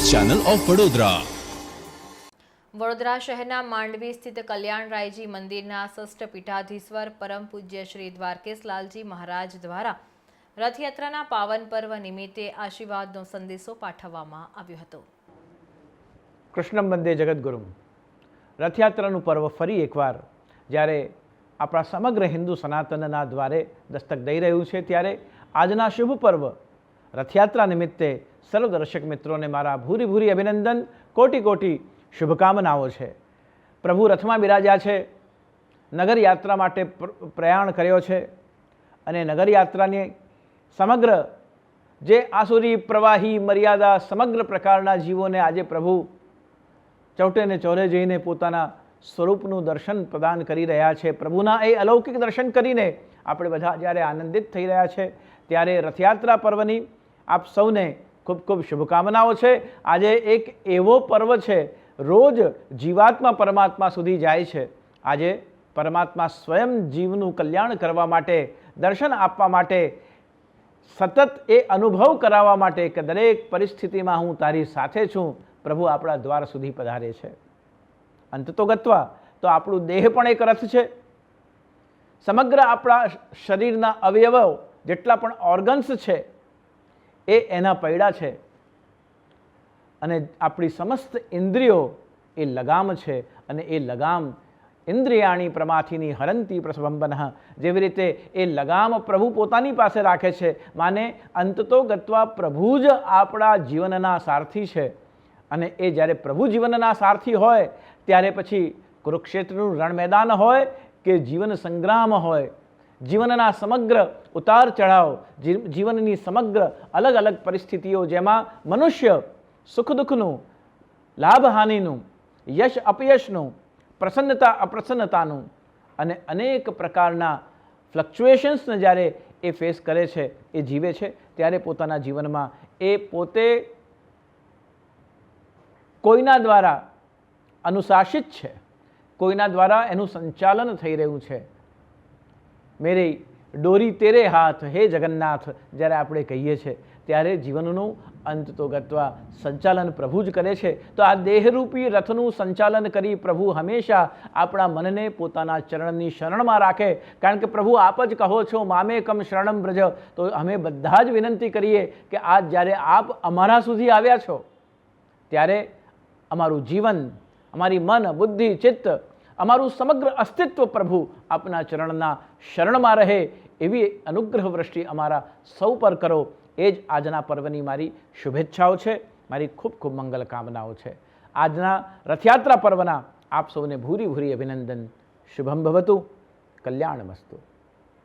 Channel of Vadodara. Vadodara શહેરના માંડવી સ્થિત કલ્યાણરાયજી મંદિરના ષષ્ઠ પીઠાધીશ્વર પરમ પૂજ્ય શ્રી દ્વારકેશલાલજી મહારાજ દ્વારા રથયાત્રાના પાવન પર્વ નિમિત્તે આશીર્વાદનો સંદેશો પાઠવવામાં આવ્યો હતો. કૃષ્ણ વંદે જગદગુરુ રથયાત્રાનું પર્વ ફરી એકવાર જ્યારે આપણા સમગ્ર હિન્દુ સનાતનના દ્વારે દસ્તક દઈ રહ્યું છે ત્યારે આજના શુભ પર્વ રથયાત્રા નિમિત્તે સર્વ દર્શક મિત્રોને મારા ભૂરી ભૂરી અભિનંદન. કોટી કોટી શુભકામનાઓ છે. પ્રભુ રથમાં બિરાજ્યા છે. નગર યાત્રા માટે પ્રયાણ કર્યો છે. અને નગર યાત્રાની સમગ્ર જે આસુરી પ્રવાહી મર્યાદા સમગ્ર પ્રકારના જીવોને આજે પ્રભુ ચૌટે ને ચોરે જઈને પોતાના સ્વરૂપનું દર્શન પ્રદાન કરી રહ્યા છે. પ્રભુના એ અલૌકિક દર્શન કરીને આપણે બધા જ્યારે આનંદિત થઈ રહ્યા છે, ત્યારે રથયાત્રા પર્વની આપ સૌને ખૂબ ખૂબ શુભકામનાઓ છે. આજે એક એવો પર્વ છે, રોજ જીવાત્મા પરમાત્મા સુધી જાય છે. આજે પરમાત્મા સ્વયં જીવનું કલ્યાણ કરવા માટે, દર્શન આપવા માટે, સતત એ અનુભવ કરાવવા માટે કે દરેક પરિસ્થિતિમાં હું તારી સાથે છું, પ્રભુ આપણા દ્વાર સુધી પધારે છે. અંત તો ગત્વા, તો આપણું દેહ પણ એક રથ છે. સમગ્ર આપણા શરીરના અવયવો જેટલા પણ ઓર્ગન્સ છે એ એના પૈડા છે. અને આપણી સમસ્ત ઇન્દ્રિયો એ લગામ છે અને એ લગામ ઇન્દ્રિયાણી પ્રમાથીની હરંતી પ્રસંબન જેવી રીતે એ લગામ પ્રભુ પોતાની પાસે રાખે છે. માને અંતતો ગત્વા પ્રભુ જ આપણા જીવનના સારથી છે. અને એ જ્યારે પ્રભુ જીવનના સારથી હોય, ત્યારે પછી કુરુક્ષેત્રનું રણ મેદાન હોય કે જીવન સંગ્રામ હોય જીવનના સમગ્ર ઉતાર ચઢાવ જીવનની સમગ્ર અલગ અલગ પરિસ્થિતિઓ જેમાં મનુષ્ય સુખ દુઃખનું લાભ હાનિનું યશ અપયશનું, પ્રસન્નતા અપ્રસન્નતાનું અને અનેક પ્રકારના ફ્લક્ચ્યુએશન્સને જ્યારે એ ફેસ કરે છે, એ જીવે છે, ત્યારે પોતાના જીવનમાં એ પોતે કોઈના દ્વારા અનુશાસિત છે, કોઈના દ્વારા એનું સંચાલન થઈ રહ્યું છે. મેરી ડોરી તેરે હાથ, હે જગન્નાથ, જ્યારે આપણે કહીએ છીએ ત્યારે જીવનનું અંત તો ગત્વા સંચાલન પ્રભુ જ કરે છે. તો આ દેહરૂપી રથનું સંચાલન કરી પ્રભુ હંમેશા આપણા મનને પોતાના ચરણની શરણમાં રાખે. કારણ કે પ્રભુ આપ જ કહો છો, મામે કમ શરણમ બ્રજ તો અમે બધા જ વિનંતી કરીએ કે આજ જ્યારે આપ અમારા સુધી આવ્યા છો, ત્યારે અમારું જીવન, અમારી મન, બુદ્ધિ, ચિત્ત અમારું સમગ્ર અસ્તિત્વ પ્રભુ આપના ચરણના શરણમાં રહે એવી અનુગ્રહ વૃષ્ટિ અમારા સૌ પર કરો. એ જ આજના પર્વની મારી શુભેચ્છાઓ છે, મારી ખૂબ ખૂબ મંગલ કામનાઓ છે. આજના રથયાત્રા પર્વના આપ સૌને ભૂરી ભૂરી અભિનંદન. શુભમ ભવતુ. કલ્યાણમસ્તુ